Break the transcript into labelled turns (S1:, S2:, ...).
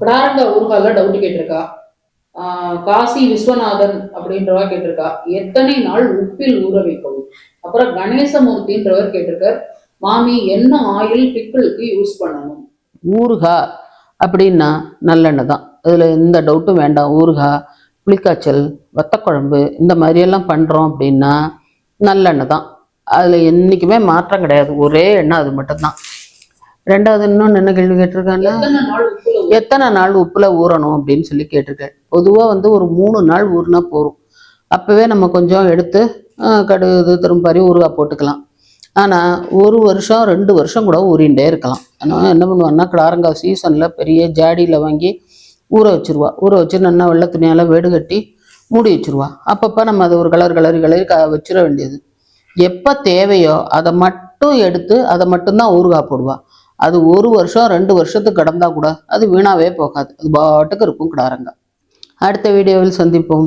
S1: கிடாரங்க ஊர்கால டவுட் கேட்டிருக்கா? காசி விஸ்வநாதன் அப்படின்றவா கேட்டிருக்கா? எத்தனை நாள் உப்பில் ஊற வைக்கவும்? அப்புறம் கணேசமூர்த்தின்றவர் கேட்டிருக்கார் மாமி என்ன ஆயில் பிக்கிளுக்கு யூஸ் பண்ணணும்?
S2: ஊறுகாய் அப்படின்னா நல்லெண்ணெய் தான் இதில் எந்த டவுட்டும் வேண்டாம். ஊறுகாய் புளிக்காய்ச்சல் வத்தக்குழம்பு இந்த மாதிரியெல்லாம் பண்ணுறோம் அப்படின்னா நல்லெண்ணெய் தான் அதில் என்றைக்குமே மாற்றம் கிடையாது. ஒரே எண்ணெய் அது மட்டும்தான். ரெண்டாவது இன்னொன்று என்ன கேள்வி கேட்டிருக்காங்கன்னா
S1: எத்தனை நாள் உப்புல
S2: ஊறணும் அப்படின்னு சொல்லி கேட்டிருக்கேன் பொதுவாக வந்து ஒரு மூணு நாள் ஊறினா போதும். அப்போவே நம்ம கொஞ்சம் எடுத்து ஆஹ், கடுகு திரும்பாரி ஊறுகாய் போட்டுக்கலாம். ஆனால் ஒரு வருஷம் ரெண்டு வருஷம் கூட ஊறிண்டே இருக்கலாம். ஆனால் என்ன பண்ணுவான்னா கிளாரங்காய் சீசனில் பெரிய ஜாடியில் வாங்கி ஊற வச்சுருவா. ஊற வச்சு நல்லா வெள்ளை துணியால் வேடு கட்டி மூடி வச்சுருவா. அப்பப்போ நம்ம அதை ஒரு கலர் கலரி கலரி க வச்சிட வேண்டியது. எப்போ தேவையோ அதை மட்டும் எடுத்து அதை மட்டும்தான் ஊறுகாய் போடுவா. அது ஒரு வருஷம் ரெண்டு வருஷத்துக்கு கடந்தால் கூட அது வீணாவே போகாது. அது பாட்டுக்கு இருக்கும் கிடாரங்க. அடுத்த வீடியோவில் சந்திப்போம்.